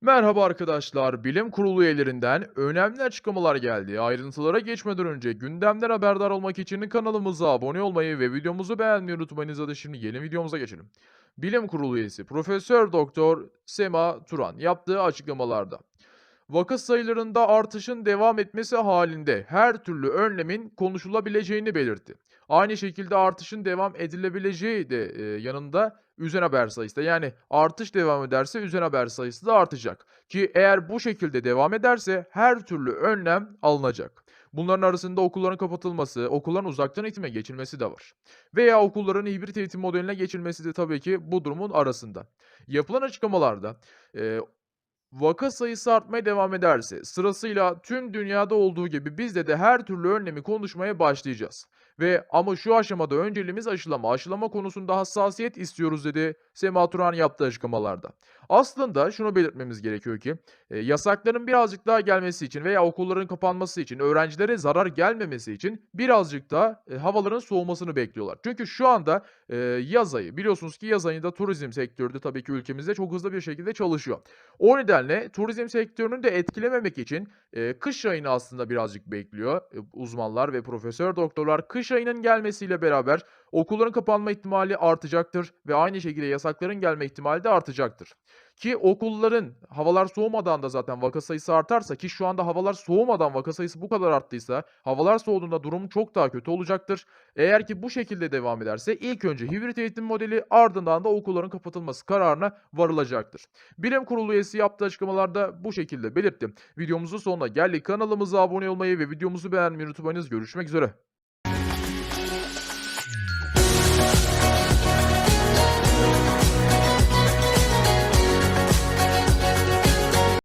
Merhaba arkadaşlar, Bilim Kurulu üyelerinden önemli açıklamalar geldi. Ayrıntılara geçmeden önce gündemden haberdar olmak için kanalımıza abone olmayı ve videomuzu beğenmeyi unutmayınız. Hadi şimdi yeni videomuza geçelim. Bilim Kurulu üyesi Profesör Doktor Sema Turan yaptığı açıklamalarda vaka sayılarında artışın devam etmesi halinde her türlü önlemin konuşulabileceğini belirtti. Aynı şekilde artışın devam edilebileceği de e, yanında üzen haber sayısı da yani artış devam ederse üzen haber sayısı da artacak. Ki eğer bu şekilde devam ederse her türlü önlem alınacak. Bunların arasında okulların kapatılması, okulların uzaktan eğitime geçilmesi de var. Veya okulların hibrit eğitim modeline geçilmesi de tabii ki bu durumun arasında. Yapılan açıklamalarda e, Vaka sayısı artmaya devam ederse, sırasıyla tüm dünyada olduğu gibi bizde de her türlü önlemi konuşmaya başlayacağız. Ve ama şu aşamada önceliğimiz aşılama. Aşılama konusunda hassasiyet istiyoruz dedi Sema Turan yaptığı açıklamalarda. Aslında şunu belirtmemiz gerekiyor ki e, yasakların birazcık daha gelmesi için veya okulların kapanması için, öğrencilere zarar gelmemesi için birazcık daha e, havaların soğumasını bekliyorlar. Çünkü şu anda e, yaz ayı biliyorsunuz ki yaz ayında turizm sektörü de tabii ki ülkemizde çok hızlı bir şekilde çalışıyor. O nedenle turizm sektörünü de etkilememek için, eee, kış ayını aslında birazcık bekliyor, eee, uzmanlar ve profesör doktorlar. Kış ayının gelmesiyle beraber okulların kapanma ihtimali artacaktır ve aynı şekilde yasakların gelme ihtimali de artacaktır. Ki okulların havalar soğumadan da zaten vaka sayısı artarsa ki şu anda havalar soğumadan vaka sayısı bu kadar arttıysa havalar soğuduğunda durum çok daha kötü olacaktır. Eğer ki bu şekilde devam ederse ilk önce hibrit eğitim modeli ardından da okulların kapatılması kararına varılacaktır. Bilim Kurulu üyesi yaptığı açıklamalarda bu şekilde belirtti. Videomuzun sonuna geldik. Kanalımıza abone olmayı ve videomuzu beğenmeyi unutmayınız. Görüşmek üzere.